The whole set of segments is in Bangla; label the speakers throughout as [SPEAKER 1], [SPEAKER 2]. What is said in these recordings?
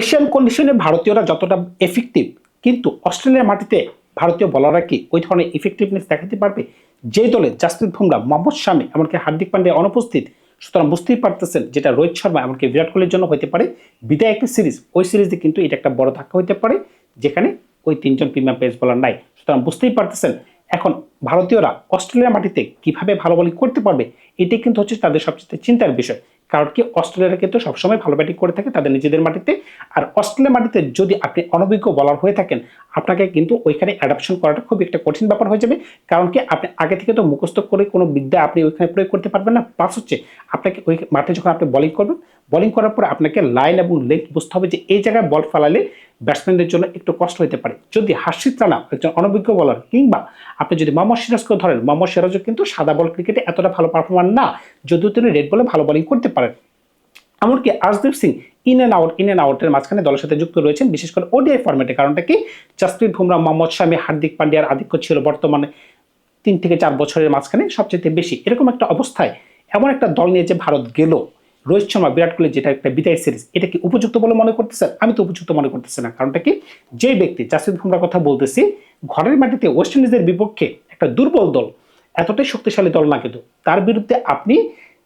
[SPEAKER 1] এশিয়ান কন্ডিশনে ভারতীয়রা যতটা এফেক্টিভ কিন্তু অস্ট্রেলিয়ার মাটিতে ভারতীয় বলাররা কি ওই ধরনের ইফেক্টিভনেস দেখাতে পারবে? যে দলে জাসপ্রীত বুমরা, মোহাম্মদ শামি এমনকি হার্দিক পান্ডে অনুপস্থিত, সুতরাং বুঝতেই পারতেছেন যেটা রোহিত শর্মা এমনকি বিরাট কোহলির জন্য হতে পারে। বিদায় একটি সিরিজ ওই সিরিজে কিন্তু এটা একটা বড় ধাক্কা হতে পারে, যেখানে ওই তিনজন প্রিমিয়াম পেস বলার নাই। সুতরাং বুঝতেই পারতেছেন, এখন ভারতীয়রা অস্ট্রেলিয়ার মাটিতে কীভাবে ভালো বলিং করতে পারবে, এটাই কিন্তু হচ্ছে তাদের সবচেয়ে চিন্তার বিষয়। কারণ কি অস্ট্রেলিয়ারা কিন্তু সবসময় ভালো ব্যাটিং করে থাকে তাদের নিজেদের মাটিতে। আর অস্ট্রেলিয়া মাটিতে যদি আপনি অনভিজ্ঞ বলার হয়ে থাকেন, আপনাকে কিন্তু ওইখানে অ্যাডাপশন করাটা খুব একটা কঠিন ব্যাপার হয়ে যাবে। কারণ কি আপনি আগে থেকে তো মুখস্থ করে কোনো বিদ্যা আপনি ওইখানে প্রয়োগ করতে পারবেন না। প্লাস হচ্ছে আপনাকে ওই মাঠে যখন আপনি বলিং করবেন বলিং করার পর আপনাকে লাইন এবং লেগ বুঝতে হবে যে এই জায়গায় বল ফালালে ব্যাটসম্যানদের জন্য একটু কষ্ট হতে পারে। যদি হাসিদ রানা একজন অনভিজ্ঞ বলার কিংবা আপনি যদি মোহাম্মদ সিরাজকে ধরেন মোহাম্মদ সিরাজও কিন্তু সাদা বল ক্রিকেটে এতটা ভালো পারফরমার না, যদিও তিনি রেড বলে ভালো বোলিং করতে পারেন। এমনকি Arshdeep Singh in and out in and আউটের মাঝখানে দলের সাথে যুক্ত রয়েছেন, বিশেষ করে ওডিআই ফর্মেটে কারণটা কি? জাসপ্রীত বুমরা মোহাম্মদ শামী, হার্দিক পান্ডিয়ার আধিক্য ছিল বর্তমানে তিন থেকে চার বছরের মাঝখানে সবচেয়ে বেশি। এরকম একটা অবস্থায় এমন একটা দল নিয়ে যে ভারত গেল রোহিত শর্মা, বিরাট কোহলি যেটা একটা বিদায় সিরিজ এটা কি উপযুক্ত বলে মনে করতেছেন? আমি তো উপযুক্ত মনে করতেছি না, কারণটা কি? যে ব্যক্তি, জাসপ্রীত বুমরার কথা বলতেছি, ঘরের মাটিতে ওয়েস্ট ইন্ডিজের বিপক্ষে একটা দুর্বল দল, এতটাই শক্তিশালী দল না কিন্তু, তার বিরুদ্ধে আপনি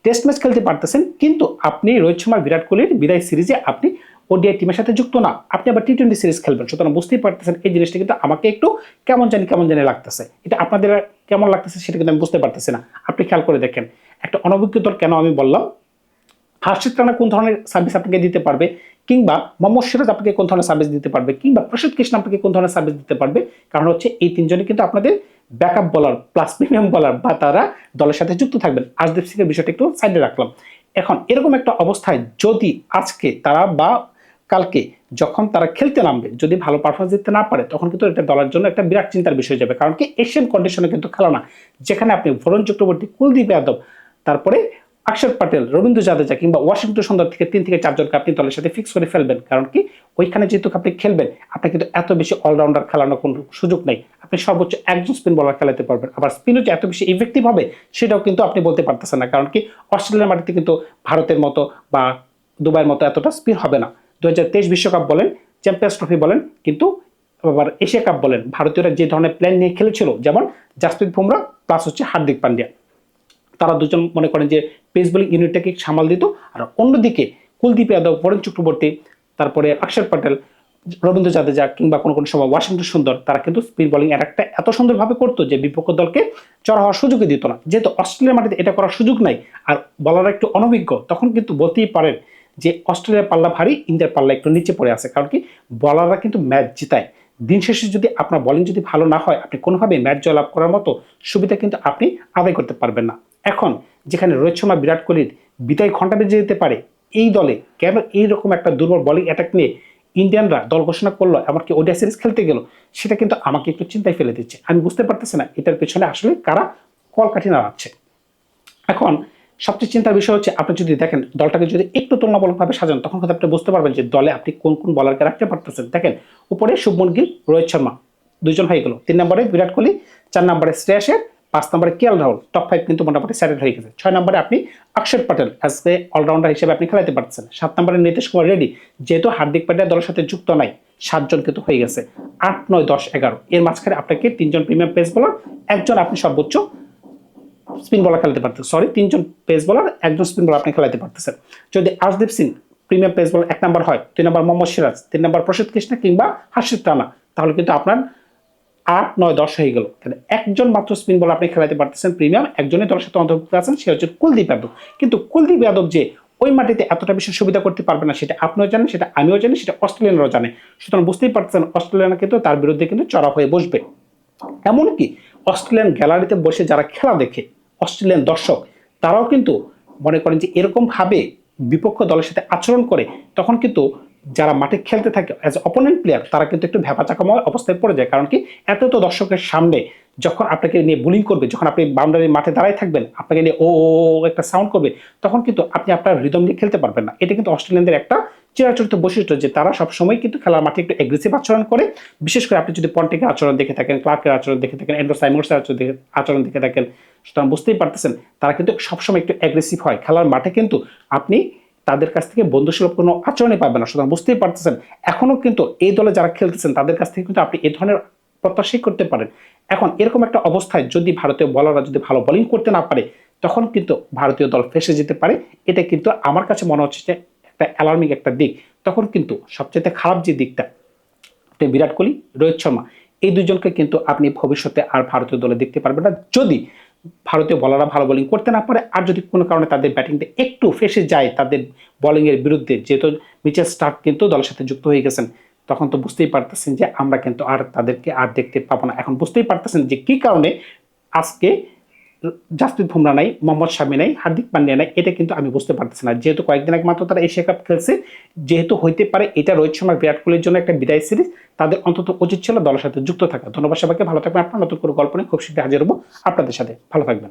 [SPEAKER 1] টেস্ট ম্যাচ খেলতে পারতেছেন, কিন্তু আপনি রোহিত শর্মা, বিরাট কোহলির বিদায় সিরিজে আপনি ওডিআই টিমের সাথে যুক্ত না, আপনি আবার টি টোয়েন্টি সিরিজ খেলবেন, সুতরাং বুঝতেই পারতেছেন এই জিনিসটা কিন্তু আমাকে একটু কেমন জানি কেমন জানি লাগতেছে, এটা আপনাদের কেমন লাগতেছে সেটা কিন্তু আমি বুঝতে পারতেছি না, আপনি খেয়াল করে দেখেন, একটা অনভিজ্ঞ দল কেন আমি বললাম? হার্ষিত রানা কোন ধরনের সার্ভিস আপনাকে দিতে পারবে? কিংবা মোহাম্মদ সিরাজ আপনাকে কোন ধরনের সার্ভিস দিতে পারবে? কিংবা প্রসিদ্ধ কৃষ্ণ আপনাকে কোন ধরনের সার্ভিস দিতে পারবে? কারণ হচ্ছে এই তিনজনই কিন্তু আপনাদের ব্যাকআপ বলার প্লাস প্রিমিয়াম বলার বা তারা দলের সাথে যুক্ত থাকবেন। আজদীপ সিং এর বিষয়টা একটু সাইডে রাখলাম। এখন এরকম একটা অবস্থায় যদি আজকে তারা বা কালকে যখন তারা খেলতে নামবে, যদি ভালো পারফরমেন্স দিতে না পারে, তখন কিন্তু এটা দলের জন্য একটা বিরাট চিন্তার বিষয় যাবে। কারণ কি এশিয়ান কন্ডিশনে কিন্তু খেলা না। যেখানে আপনি ভরণ চক্রবর্তী, কুলদীপ যাদব, তারপরে অক্ষর প্যাটেল রবীন্দ্র জাদেজা কিংবা ওয়াশিংটন সুন্দর থেকে তিন থেকে চারজনকে আপনি দলের সাথে ফিক্স করে ফেলবেন। কারণ কি? ওইখানে যেহেতু আপনি খেলবেন আপনার কিন্তু এত বেশি অলরাউন্ডার খেলানোর কোনো সুযোগ নেই। আপনি সর্বোচ্চ একজন স্পিন বলার খেলাতে পারবেন। আবার স্পিনও যে এত বেশি ইফেক্টিভ হবে, সেটাও কিন্তু আপনি বলতে পারতেছেন না। কারণ কি? অস্ট্রেলিয়ার মাটিতে কিন্তু ভারতের মতো বা দুবাইয়ের মতো এতটা স্পিন হবে না। দু বিশ্বকাপ বলেন চ্যাম্পিয়ন্স ট্রফি বলেন, কিন্তু আবার এশিয়া কাপ বলেন, ভারতীয়রা যে ধরনের প্ল্যান নিয়ে খেলেছিল, যেমন জাসপ্রীত বুমরা প্লাস হচ্ছে হার্দিক পান্ডিয়া। তারা দুজন মনে করেন যে পেস বোলিং ইউনিটটাকে সামাল দিত। আর অন্যদিকে কুলদীপ যাদব বরেন চক্রবর্তী, তারপরে অক্ষর প্যাটেল, রবীন্দ্র জাদেজা কিংবা কোনো কোনো সময় ওয়াশিংটন সুন্দর, তারা কিন্তু স্পিন বোলিং অ্যাটাকটা এত সুন্দরভাবে করতো যে বিপক্ষ দলকে চড়া হওয়ার সুযোগই দিত না। যেহেতু অস্ট্রেলিয়ার মাটিতে এটা করার সুযোগ নাই, আর বলার একটু অনভিজ্ঞ, তখন কিন্তু বলতেই পারেন যে অস্ট্রেলিয়ার পাল্লা ভারী, ইন্ডিয়ার পাল্লা একটু নিচে পড়ে আছে। কারণ কি? বলাররা কিন্তু ম্যাচ জিতায়। দিন শেষে যদি আপনার বলিং যদি ভালো না হয়, আপনি কোনোভাবে ম্যাচ জয়লাভ করার মতো সুবিধা কিন্তু আপনি আদায় করতে পারবেন না। এখন যেখানে রোহিত শর্মা বিরাট কোহলির বিদায় ঘণ্টা বেজে যেতে পারে এই দলে, কেন এইরকম একটা দুর্বল বলিং অ্যাটাক নিয়ে ইন্ডিয়ানরা দল ঘোষণা করল এমনকি ওডিয়া সিরিজ খেলতে গেল, সেটা কিন্তু আমাকে একটু চিন্তায় ফেলে দিচ্ছে। আমি বুঝতে পারতেছি না এটার পেছনে আসলে কারা কলকাঠি নাড়াচ্ছে। এখন সবচেয়ে চিন্তার বিষয় হচ্ছে, আপনি যদি দেখেন দলটাকে যদি একটু তুলনামূলকভাবে সাজান, তখন কিন্তু আপনি বুঝতে পারবেন যে দলে আপনি কোন কোন বলারকে রাখতে পারতেছেন। দেখেন, উপরে শুভমন গিল, রোহিত শর্মা দুজন হয়ে গেল। তিন নম্বরে বিরাট কোহলি, চার নম্বরে শ্রেয়াসের পাঁচ নম্বরে কেএল রাহুল টপ ফাইভ কিন্তু মোটামুটি স্যাটেল হয়ে গেছে। ছয় নম্বরে আপনি অক্ষর প্যাটেল এ অলরাউন্ডার হিসেবে আপনি খেলাতে পারছেন সাত নম্বরে নীতিশ কুমার রেডি, যেহেতু হার্দিক পান্ডিয়া দলের সাথে যুক্ত নাই, সাতজন কিন্তু হয়ে গেছে। আট, নয়, দশ, এগারো। এর মাঝখানে আপনাকে তিনজন প্রিমিয়াম পেস বলার একজন আপনি সর্বোচ্চ স্পিন বলার খেলাতে পারতেন সরি তিনজন পেস বলার একজন স্পিন বলার আপনি খেলাতে পারতেছেন। যদি আর্শদীপ সিং প্রিমিয়াম পেস বলার এক নম্বর হয়, দুই নম্বর মোহাম্মদ সিরাজ, তিন নম্বর প্রসিদ্ধ কৃষ্ণা কিংবা হাসিদ রানা, তাহলে কিন্তু আপনার আট, নয়, দশ হয়ে গেল। তাহলে একজন মাত্র স্পিন বল আপনি খেলাতে পারতেছেন প্রিমিয়াম একজনের দলের সাথে অন্তর্ভুক্ত আছেন সে হচ্ছে কুলদীপ যাদব। কিন্তু কুলদীপ যাদব যে ওই মাটিতে এতটা বেশি সুবিধা করতে পারবে না, সেটা আপনিও জানেন, সেটা আমিও জানি, সেটা অস্ট্রেলিয়ানরাও জানে। সুতরাং বুঝতেই পারতেছেন অস্ট্রেলিয়ানা কিন্তু তার বিরুদ্ধে কিন্তু চড়া হয়ে বসবে। এমনকি অস্ট্রেলিয়ান গ্যালারিতে বসে যারা খেলা দেখে, অস্ট্রেলিয়ান দর্শক, তারাও কিন্তু মনে করেন যে এরকমভাবে বিপক্ষ দলের সাথে আচরণ করে, তখন কিন্তু যারা মাঠে খেলতে থাকে অ্যাজ অপোনেন্ট প্লেয়ার তারা কিন্তু একটু ভ্যাপাচাকাময় অবস্থায় পড়ে যায়। কারণ কি, এত তো দর্শকের সামনে যখন আপনাকে নিয়ে বুলিং করবে, যখন আপনি বাউন্ডারির মাঠে দাঁড়ায় থাকবেন, আপনাকে নিয়ে ও একটা সাউন্ড করবে, তখন কিন্তু আপনি আপনার রিদম নিয়ে খেলতে পারবেন না। এটা কিন্তু অস্ট্রেলিয়ানদের একটা চিরাচরিত বৈশিষ্ট্য যে তারা সবসময় কিন্তু খেলার মাঠে একটু এগ্রেসিভ আচরণ করে। বিশেষ করে আপনি যদি পন্টিকের আচরণ দেখে থাকেন ক্লার্কের আচরণ দেখে থাকেন এন্ড্রো সাইমোর্সের আচরণ দেখে আচরণ দেখে থাকেন, সুতরাং বুঝতেই পারতেছেন, তারা কিন্তু সবসময় একটু অ্যাগ্রেসিভ হয়। খেলার মাঠে কিন্তু আপনি তাদের কাছ থেকে বন্ধুসুলভ কোনো আচরণই পাবে না। সুতরাং বুঝতেই পারতেছেন এখনও কিন্তু এই দলে যারা খেলতেছেন, তাদের কাছ থেকে কিন্তু আপনি এই ধরনের প্রত্যাশাই করতে পারেন। এখন এরকম একটা অবস্থায় যদি ভারতীয় বলাররা যদি ভালো বোলিং করতে না পারে, তখন কিন্তু ভারতীয় দল ফেসে যেতে পারে। এটা কিন্তু আমার কাছে মনে হচ্ছে যে একটা অ্যালার্মিং একটা দিক। তখন কিন্তু সবচেয়ে খারাপ যে দিকটা বিরাট কোহলি, রোহিত শর্মা, এই দুজনকে কিন্তু আপনি ভবিষ্যতে আর ভারতীয় দলে দেখতে পারবেন না। যদি ভারতীয় বলাররা ভালো বোলিং করতে না পারে। আর যদি কোনো কারণে তাদের ব্যাটিংটা একটু ফেসে যায় তাদের বোলিংয়ের বিরুদ্ধে, যেহেতু মিচেল স্টার্ক কিন্তু দলের সাথে যুক্ত হয়ে গেছেন, তখন তো বুঝতেই পারতেছেন যে আমরা কিন্তু আর তাদেরকে আর দেখতে পাবো না। এখন বুঝতেই পারতেছেন যে কী কারণে আজকে জাসপ্রীত বুমরা নাই, মোহাম্মদ শামি নাই, হার্দিক পান্ডিয়া নাই, এটা কিন্তু আমি বুঝতে পারতেছি না। যেহেতু কয়েকদিন আগে মাত্র তারা এশিয়া কাপ খেলছে, যেহেতু হইতে পারে এটা রোহিত শর্মা বিরাট কোহলির জন্য একটা বিদায় সিরিজ, তাদের অন্তত উচিত ছিল দলের সাথে যুক্ত থাকা। ধন্যবাদ সবাইকে, ভালো থাকবেন আপনার, নতুন করে গল্প নিয়ে খুব শীঘ্রই হাজির হব আপনাদের সাথে। ভালো থাকবেন।